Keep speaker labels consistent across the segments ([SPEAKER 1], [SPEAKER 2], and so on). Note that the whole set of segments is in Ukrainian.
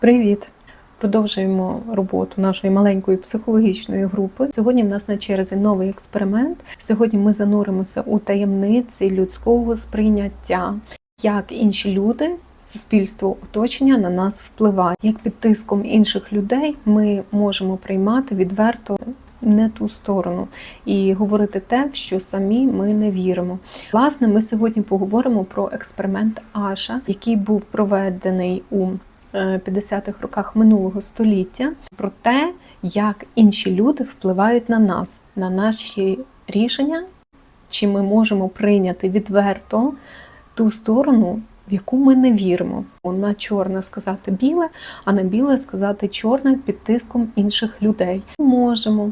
[SPEAKER 1] Привіт! Продовжуємо роботу нашої маленької психологічної групи. Сьогодні в нас на черзі новий експеримент. Сьогодні ми зануримося у таємниці людського сприйняття, як інші люди, суспільство оточення на нас впливає. Як під тиском інших людей ми можемо приймати відверто не ту сторону і говорити те, в що самі ми не віримо. Власне, ми сьогодні поговоримо про експеримент Аша, який був проведений у 50-х роках минулого століття, про те, як інші люди впливають на нас, на наші рішення, чи ми можемо прийняти відверто ту сторону, в яку ми не віримо. На чорне сказати біле, а на біле сказати чорне під тиском інших людей. Можемо.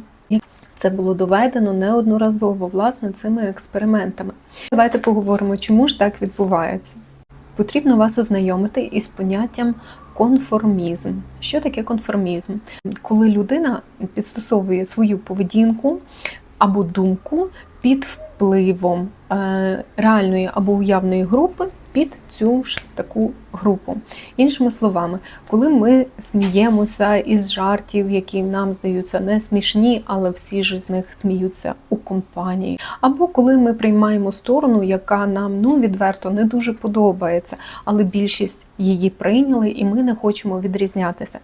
[SPEAKER 1] Це було доведено неодноразово власне цими експериментами. Давайте поговоримо, чому ж так відбувається. Потрібно вас ознайомити із поняттям конформізм. Що таке конформізм? Коли людина підстосовує свою поведінку або думку під впливом е, реальної або уявної групи під цю ж таку групу. Іншими словами, коли ми сміємося із жартів, які нам здаються не смішні, але всі ж з них сміються у компанії, або коли ми приймаємо сторону, яка нам ну відверто не дуже подобається, але більшість її прийняли, і ми не хочемо відрізнятися.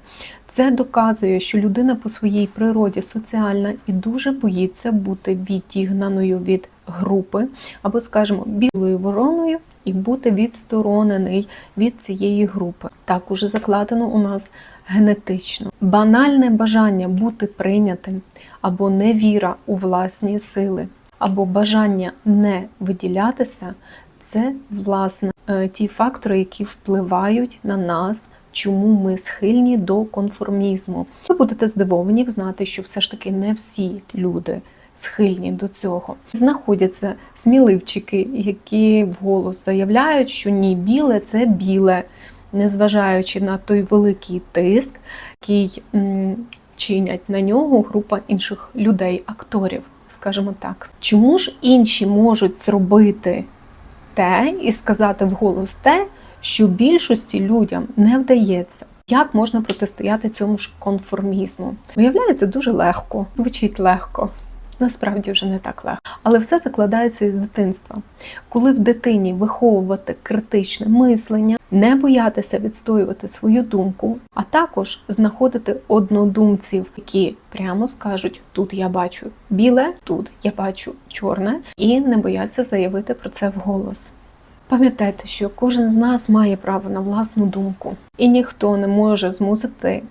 [SPEAKER 1] Це доказує, що людина по своїй природі соціальна і дуже боїться бути відігнаною від групи, або, скажімо, білою вороною і бути відсторонений від цієї групи. Так уже закладено у нас генетично. Банальне бажання бути прийнятим, або невіра у власні сили, або бажання не виділятися це власне е, ті фактори, які впливають на нас. Чому ми схильні до конформізму? Ви будете здивовані знати, що все ж таки не всі люди схильні до цього. Знаходяться сміливчики, які вголос заявляють, що ні, біле це біле, незважаючи на той великий тиск, який чинять на нього група інших людей, акторів, скажімо так. Чому ж інші можуть зробити те і сказати вголос те, що більшості людям не вдається? Як можна протистояти цьому ж конформізму? Виявляється, дуже легко, звучить легко. Насправді вже не так легко. Але все закладається із дитинства. Коли в дитині виховувати критичне мислення, не боятися відстоювати свою думку, а також знаходити однодумців, які прямо скажуть: тут я бачу біле, тут я бачу чорне, і не бояться заявити про це вголос. Пам'ятайте, що кожен з нас має право на власну думку, і ніхто не може змусити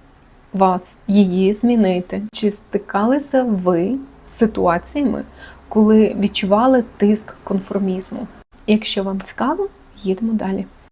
[SPEAKER 1] вас її змінити. Чи стикалися ви ситуаціями, коли відчували тиск конформізму? Якщо вам цікаво, їдемо далі.